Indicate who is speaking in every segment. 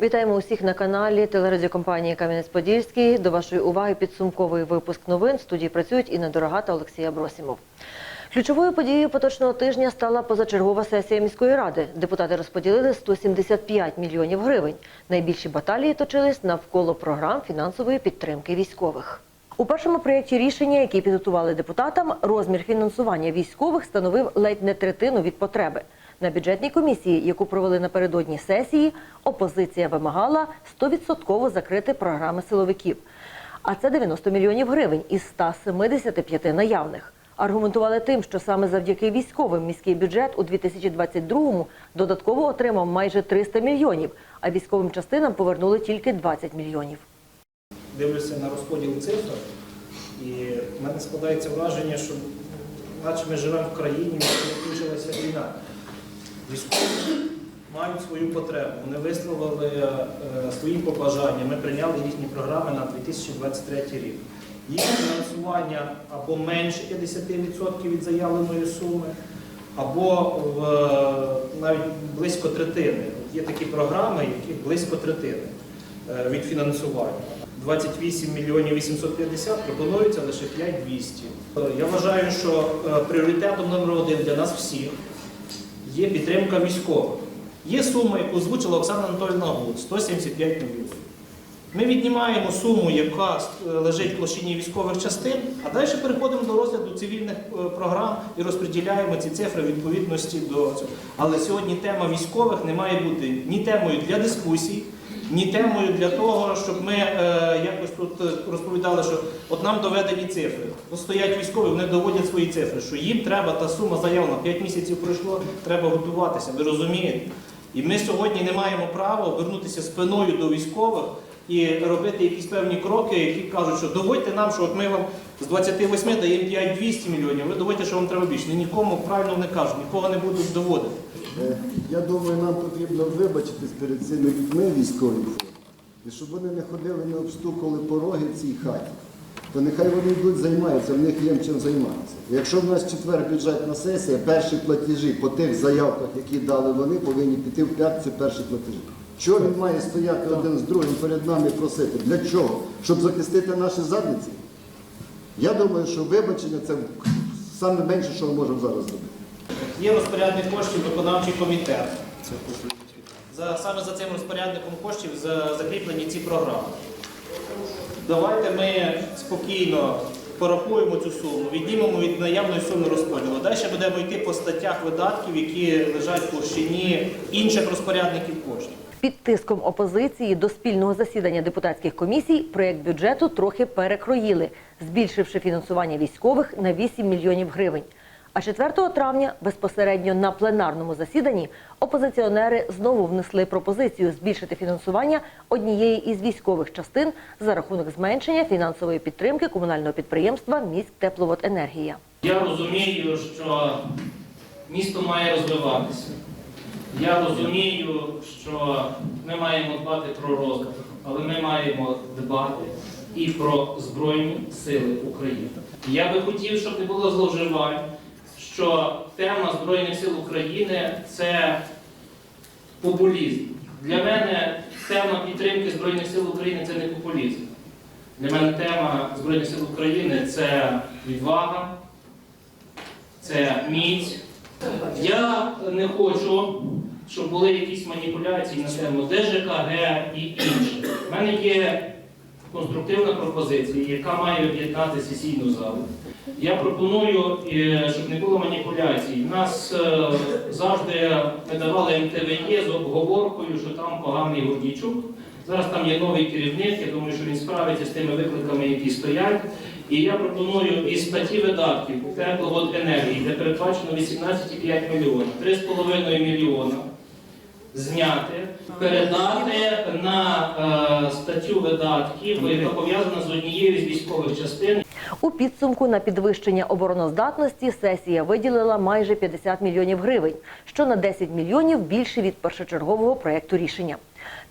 Speaker 1: Вітаємо усіх на каналі телерадіокомпанії Кам'янець-Подільський. До вашої уваги підсумковий випуск новин. В студії працюють Інна Дорога та Олексій Абросімов. Ключовою подією поточного тижня стала позачергова сесія міської ради. Депутати розподілили 175 мільйонів гривень. Найбільші баталії точились навколо програм фінансової підтримки військових. У першому проєкті рішення, який підготували депутатам, розмір фінансування військових становив ледь не третину від потреби. На бюджетній комісії, яку провели напередодні сесії, опозиція вимагала 100% закрити програми силовиків. А це 90 мільйонів гривень із 175 наявних. Аргументували тим, що саме завдяки військовим міський бюджет у 2022-му додатково отримав майже 300 мільйонів, а військовим частинам повернули тільки 20 мільйонів.
Speaker 2: дивлюся на розподіл цифр, і в мене складається враження, що наче ми живемо в країні, в закінчилася війна. Військові мають свою потребу. Вони висловили е, свої побажання. Ми прийняли їхні програми на 2023 рік. Їх фінансування або менше 50% від заявленої суми, або в, е, навіть близько третини. Є такі програми, які близько третини е, від фінансування. 28 мільйонів 850 пропонується лише 5200. Е, Я вважаю, що пріоритетом номер один для нас всіх є підтримка військових. Є сума, яку озвучила Оксана Анатольовна Гуд, 175 мільйонів. Ми віднімаємо суму, яка е, лежить в площині військових частин, а далі переходимо до розгляду цивільних е, програм і розподіляємо ці цифри відповідності до цього. Але сьогодні тема військових не має бути ні темою для дискусій, ні темою для того, щоб ми е, якось тут е, розповідали, що от нам доведені цифри. От стоять військові, вони доводять свої цифри, що їм треба та сума заявлена, 5 місяців пройшло, треба готуватися. Ви розумієте? І ми сьогодні не маємо права вернутися спиною до військових і робити якісь певні кроки, які кажуть, що доводьте нам, що от ми вам з 28 даємо 5-200 мільйонів, ви доводьте, що вам треба більше. Ні, Нікому правильно не кажуть, нікого не будуть доводити.
Speaker 3: Е, Я думаю, нам потрібно вибачитись перед цими людьми військовій формі. І щоб вони не ходили, не обстукували пороги в цій хаті, то нехай вони йдуть займаються, в них є чим займатися. Якщо в нас четвер бюджетна сесія, перші платежі по тих заявках, які дали вони, повинні піти в п'ятницю перші платежі. Чого він має стояти один з другим перед нами і просити? Для чого? Щоб захистити наші задниці? Я думаю, що вибачення це саме менше, що ми можемо зараз зробити.
Speaker 2: Є розпорядник коштів виконавчий комітет. За, саме за цим розпорядником коштів за, закріплені ці програми. Давайте ми спокійно порахуємо цю суму, віднімемо від наявної суми розподілу. Далі будемо йти по статтях видатків, які лежать в площині інших розпорядників коштів.
Speaker 1: Під тиском опозиції до спільного засідання депутатських комісій проєкт бюджету трохи перекроїли, збільшивши фінансування військових на 8 мільйонів гривень. А 4 травня безпосередньо на пленарному засіданні опозиціонери знову внесли пропозицію збільшити фінансування однієї із військових частин за рахунок зменшення фінансової підтримки комунального підприємства «Міськтепловоденергія».
Speaker 4: Я розумію, що місто має розвиватися. Я розумію, що ми маємо дбати про розвиток, але ми маємо дбати і про Збройні Сили України. Я би хотів, щоб не було зловживань, що тема Збройних сил України це популізм. Для мене тема підтримки Збройних сил України це не популізм. Для мене тема Збройних сил України це відвага, це міць. Я не хочу, щоб були якісь маніпуляції на тему ДЖКГ і інше. У мене є конструктивна пропозиція, яка має об'єднати сесійну залу. Я пропоную, е, щоб не було маніпуляцій. Нас е, завжди ми давали МТВЄ з обговоркою, що там поганий Гордійчук. Зараз там є новий керівник, я думаю, що він справиться з тими викликами, які стоять. І я пропоную із статті видатків тепловоденергії, де передбачено 18,5 мільйона, 3,5 мільйона зняти, передати на е, статтю видатків, яка пов'язана з однією з військових частин.
Speaker 1: У підсумку на підвищення обороноздатності сесія виділила майже 50 мільйонів гривень, що на 10 мільйонів більше від першочергового проєкту рішення.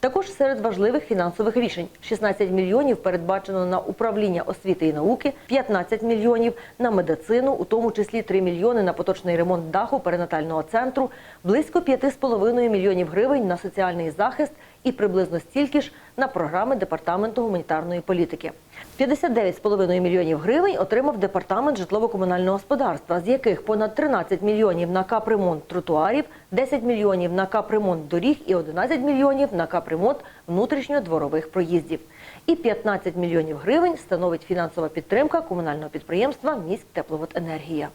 Speaker 1: Також серед важливих фінансових рішень 16 мільйонів передбачено на управління освіти і науки, 15 мільйонів на медицину, у тому числі 3 мільйони на поточний ремонт даху перинатального центру, близько 5,5 мільйонів гривень на соціальний захист і приблизно стільки ж на програми департаменту гуманітарної політики. 59,5 мільйонів гривень отримав департамент житлово-комунального господарства, з яких понад 13 мільйонів на капремонт тротуарів, 10 мільйонів на капремонт доріг і 11 мільйонів на капремонт внутрішньодворових проїздів. І 15 мільйонів гривень становить фінансова підтримка комунального підприємства «Міськтепловоденергія».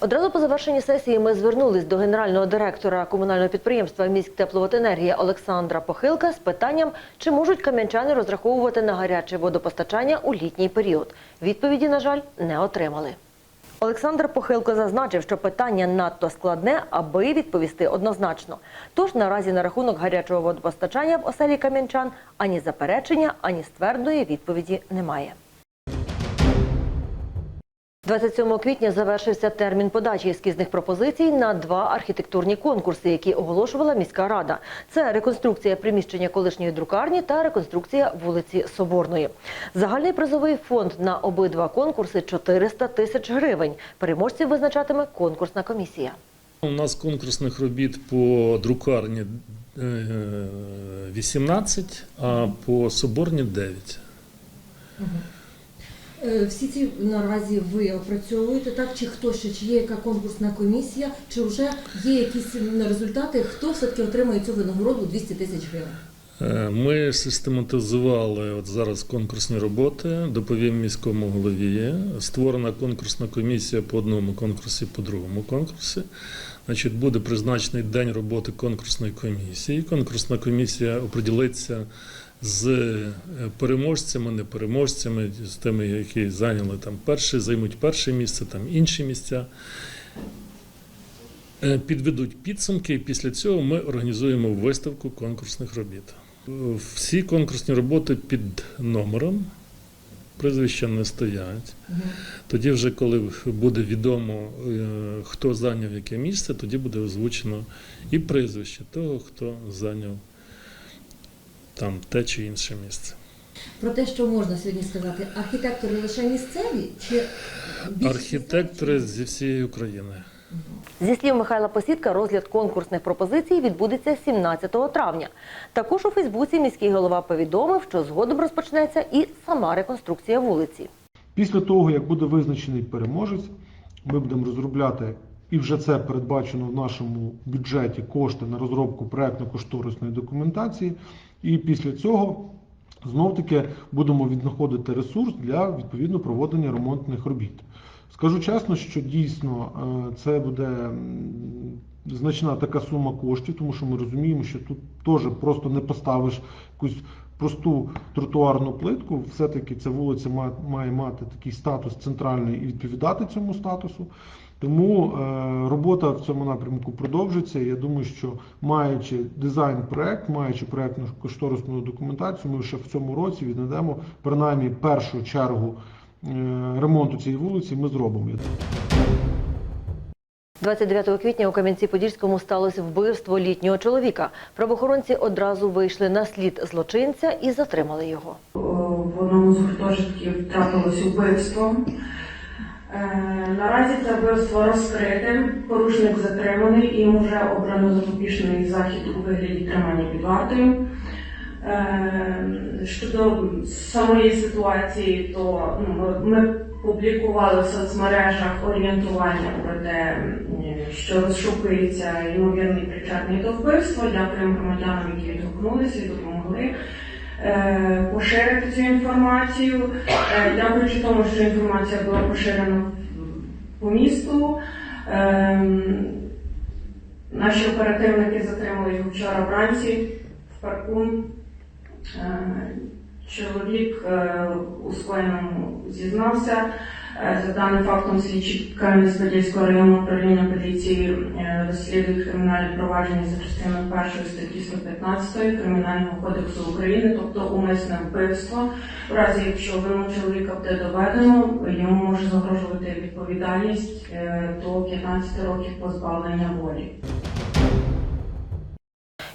Speaker 1: Одразу по завершенні сесії ми звернулись до генерального директора комунального підприємства «Міськтепловоденергія» Олександра Похилка з питанням, чи можуть кам'янчани розраховувати на гаряче водопостачання у літній період. Відповіді, на жаль, не отримали. Олександр Похилко зазначив, що питання надто складне, аби відповісти однозначно. Тож наразі на рахунок гарячого водопостачання в оселі кам'янчан ані заперечення, ані ствердної відповіді немає. 27 квітня завершився термін подачі ескізних пропозицій на два архітектурні конкурси, які оголошувала міська рада. Це реконструкція приміщення колишньої друкарні та реконструкція вулиці Соборної. Загальний призовий фонд на обидва конкурси 400 тисяч гривень. Переможців визначатиме конкурсна комісія.
Speaker 5: У нас конкурсних робіт по друкарні е, 18, а по соборні 9.
Speaker 6: Е, Всі ці наразі ви опрацьовуєте, так? Чи хто ще, чи є яка конкурсна комісія, чи вже є якісь результати, хто все-таки отримає цю винагороду 200 тисяч гривень?
Speaker 5: Е, Ми систематизували от зараз конкурсні роботи, доповім міському голові. Створена конкурсна комісія по одному конкурсі, по другому конкурсі. Значить, буде призначений день роботи конкурсної комісії. Конкурсна комісія оприділиться з е, переможцями, не переможцями, з тими, які зайняли там перше, займуть перше місце, там інші місця. Е, Підведуть підсумки, і після цього ми організуємо виставку конкурсних робіт. Всі конкурсні роботи під номером, прізвища не стоять. Тоді, вже коли буде відомо, е, хто зайняв яке місце, тоді буде озвучено і прізвище того, хто зайняв там те чи інше місце.
Speaker 6: Про те, що можна сьогодні сказати, архітектори лише місцеві чи
Speaker 5: Архітектори зі всієї України.
Speaker 1: Зі слів Михайла Посідка, розгляд конкурсних пропозицій відбудеться 17 травня. Також у Фейсбуці міський голова повідомив, що згодом розпочнеться і сама реконструкція вулиці.
Speaker 7: Після того, як буде визначений переможець, ми будемо розробляти, і вже це передбачено в нашому бюджеті кошти на розробку проектно-кошторисної документації. І після цього знов таки будемо віднаходити ресурс для відповідно проведення ремонтних робіт. Скажу чесно, що дійсно е, це буде значна така сума коштів, тому що ми розуміємо, що тут теж просто не поставиш якусь просту тротуарну плитку. Все-таки ця вулиця має мати такий статус центральний і відповідати цьому статусу. Тому е, робота в цьому напрямку продовжиться. Я думаю, що маючи дизайн-проект, маючи проектну кошторисну документацію, ми ще в цьому році віднайдемо принаймні першу чергу е, ремонту цієї вулиці. Ми зробимо.
Speaker 1: 29 квітня у Кам'янці-Подільському сталося вбивство літнього чоловіка. Правоохоронці одразу вийшли на слід злочинця і затримали його.
Speaker 8: в одному з гуртожитків трапилось вбивство. Е, Наразі це вбивство розкрите, порушник затриманий і йому вже обрано запобіжний захід у вигляді тримання під вартою. Е, Щодо самої ситуації, то ну, ми- публікували в соцмережах орієнтування про те, що розшукується ймовірний причетний до вбивства. Дякуємо громадянам, які відгукнулися і допомогли поширити цю інформацію. Я Дякуючи тому, що інформація була поширена по місту. ем, Наші оперативники затримали його вчора вранці в парку. Е, Чоловік е, у скоєному зізнався. Е, За даним фактом слідчі Кам'янець-Подільського районного управління поліції е, розслідують кримінальні провадження за частиною першої статті 115 Кримінального кодексу України, тобто умисне вбивство. В разі, якщо вину чоловіка буде доведено, йому може загрожувати відповідальність е, до 15 років позбавлення волі.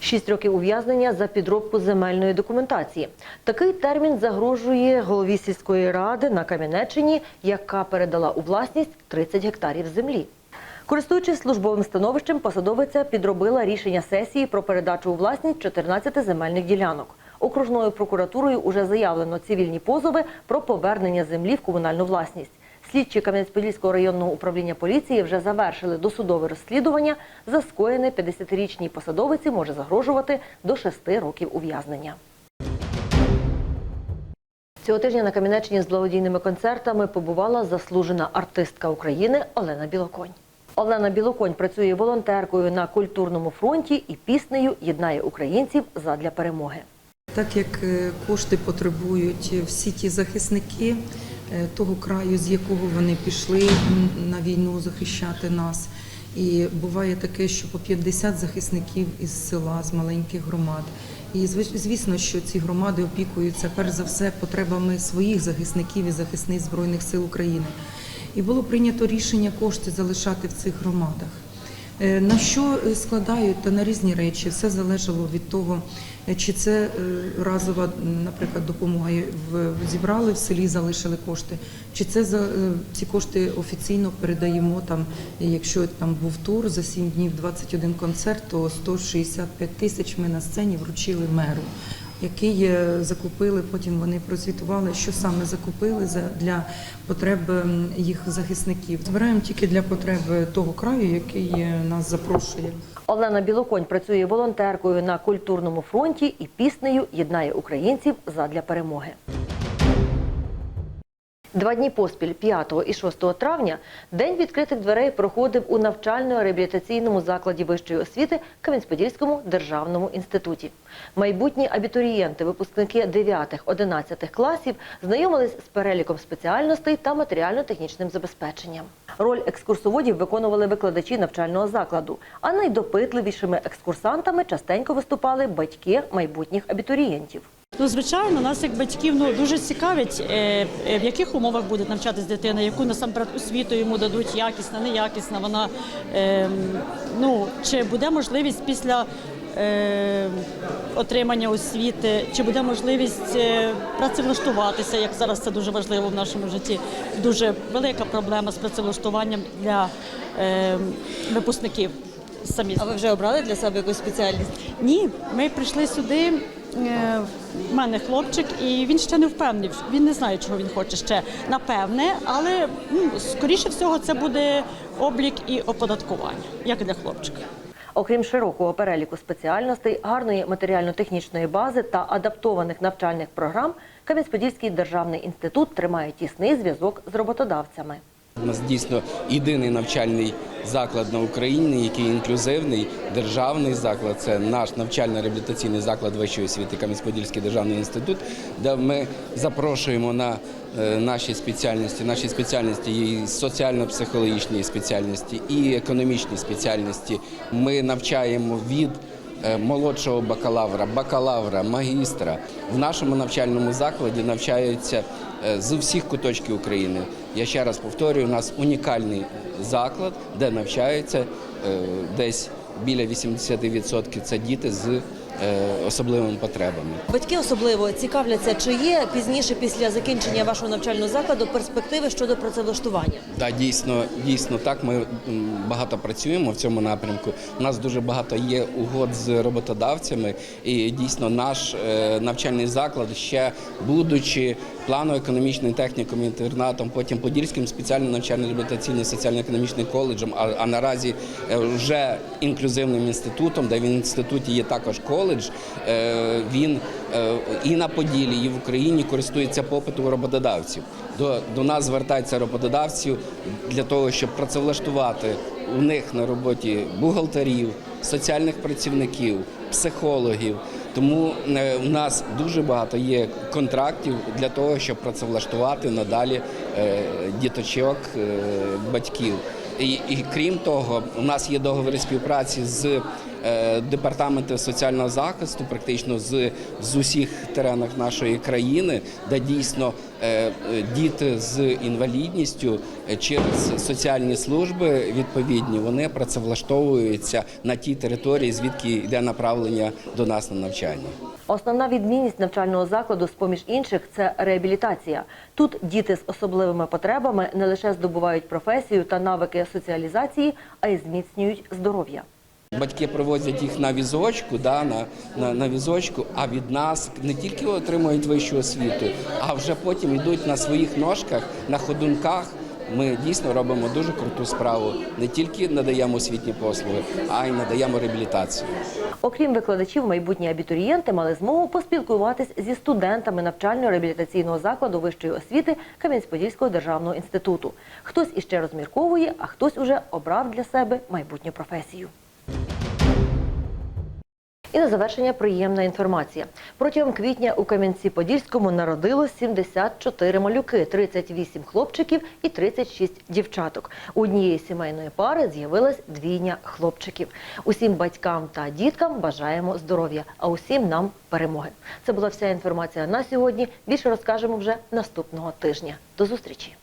Speaker 1: Шість років ув'язнення за підробку земельної документації. Такий термін загрожує голові сільської ради на Кам'янеччині, яка передала у власність 30 гектарів землі. Користуючись службовим становищем, посадовиця підробила рішення сесії про передачу у власність 14 земельних ділянок. Окружною прокуратурою уже заявлено цивільні позови про повернення землі в комунальну власність. Слідчі Кам'янець-Подільського районного управління поліції вже завершили досудове розслідування. За скоєне 50-річній посадовиці може загрожувати до 6 років ув'язнення. Цього тижня на Кам'янеччині з благодійними концертами побувала заслужена артистка України Олена Білоконь. Олена Білоконь працює волонтеркою на культурному фронті і піснею єднає українців задля перемоги.
Speaker 9: Так як е, кошти потребують всі ті захисники того краю, з якого вони пішли на війну захищати нас. І буває таке, що по 50 захисників із села, з маленьких громад. І звісно, що ці громади опікуються перш за все потребами своїх захисників і захисниць Збройних сил України. І було прийнято рішення кошти залишати в цих громадах. Е, На що складають та на різні речі, все залежало від того, е, чи це е, разова, наприклад, допомога зібрали в селі, залишили кошти, чи це за ці кошти офіційно передаємо там, якщо там був тур за 7 днів 21 концерт, то 165 тисяч ми на сцені вручили меру. Який е, закупили, потім вони прозвітували, що саме закупили за- для потреб їх захисників. Збираємо тільки для потреб того краю, який е, нас запрошує.
Speaker 1: Олена Білоконь працює волонтеркою на культурному фронті і піснею єднає українців задля перемоги. Два дні поспіль, 5 і 6 травня, День відкритих дверей проходив у навчально-реабілітаційному закладі вищої освіти Кам'янець-Подільському державному інституті. Майбутні абітурієнти, випускники 9-11 класів, знайомились з переліком спеціальностей та матеріально-технічним забезпеченням. Роль екскурсоводів виконували викладачі навчального закладу, а найдопитливішими екскурсантами частенько виступали батьки майбутніх абітурієнтів.
Speaker 10: Ну, звичайно, нас як батьків ну дуже цікавить, е, е, в яких умовах буде навчатись дитина, яку насамперед освіту йому дадуть якісна, неякісна. Вона е, ну чи буде можливість після е, отримання освіти, чи буде можливість е, працевлаштуватися, як зараз це дуже важливо в нашому житті. Дуже велика проблема з працевлаштуванням для е, випускників. Самі
Speaker 11: А ви вже обрали для себе якусь спеціальність?
Speaker 10: ні, ми прийшли сюди. е, В мене хлопчик, і він ще не впевнений. Він не знає, чого він хоче ще напевне, але ну, скоріше всього це буде облік і оподаткування, як для хлопчика.
Speaker 1: Окрім широкого переліку спеціальностей, гарної матеріально-технічної бази та адаптованих навчальних програм, Кам'янець-Подільський державний інститут тримає тісний зв'язок з роботодавцями.
Speaker 12: У нас дійсно єдиний навчальний заклад на Україні, який інклюзивний, державний заклад. Це наш навчально-реабілітаційний заклад вищої освіти Кам'янець-Подільський державний інститут, де ми запрошуємо на е, наші спеціальності. Наші спеціальності і соціально-психологічні спеціальності, і економічні спеціальності. Ми навчаємо від е, молодшого бакалавра, бакалавра, магістра. В нашому навчальному закладі навчаються е, з усіх куточків України. Я ще раз повторюю, у нас унікальний заклад, де навчаються е, десь біля 80% це діти з е, особливими потребами.
Speaker 11: Батьки особливо цікавляться, чи є пізніше після закінчення вашого навчального закладу перспективи щодо працевлаштування.
Speaker 12: Так, дійсно, дійсно так. Ми багато працюємо в цьому напрямку. У нас дуже багато є угод з роботодавцями, і дійсно наш е, навчальний заклад, ще будучи плано-економічним технікум інтернатом, потім Подільським спеціальним навчально-реабілітаційним соціально-економічним коледжем, а, а наразі е, вже інклюзивним інститутом, де в інституті є також коледж. е, Він е, і на Поділі, і в Україні користується попитом роботодавців. До, до нас звертаються роботодавців для того, щоб працевлаштувати у них на роботі бухгалтерів, соціальних працівників, психологів. Тому в нас дуже багато є контрактів для того, щоб працевлаштувати надалі е, діточок, е, батьків. І, і крім того, у нас є договори співпраці з е, департаменти соціального захисту, практично з, з усіх теренах нашої країни, де дійсно е, е, діти з інвалідністю е, через соціальні служби відповідні вони працевлаштовуються на тій території, звідки йде направлення до нас на навчання.
Speaker 1: Основна відмінність навчального закладу, з поміж інших, це реабілітація. Тут діти з особливими потребами не лише здобувають професію та навики соціалізації, а й зміцнюють здоров'я.
Speaker 12: Батьки привозять їх на візочку, да, на, на, на візочку, а від нас не тільки отримують вищу освіту, а вже потім йдуть на своїх ножках, на ходунках. Ми дійсно робимо дуже круту справу. Не тільки надаємо освітні послуги, а й надаємо реабілітацію.
Speaker 1: Окрім викладачів, майбутні абітурієнти мали змогу поспілкуватись зі студентами навчально-реабілітаційного закладу вищої освіти Кам'янець-Подільського державного інституту. Хтось іще розмірковує, а хтось уже обрав для себе майбутню професію. І на завершення приємна інформація. Протягом квітня у Кам'янці-Подільському народилось 74 малюки, 38 хлопчиків і 36 дівчаток. У однієї сімейної пари з'явилась двійня хлопчиків. Усім батькам та діткам бажаємо здоров'я, а усім нам перемоги. Це була вся інформація на сьогодні. Більше розкажемо вже наступного тижня. До зустрічі!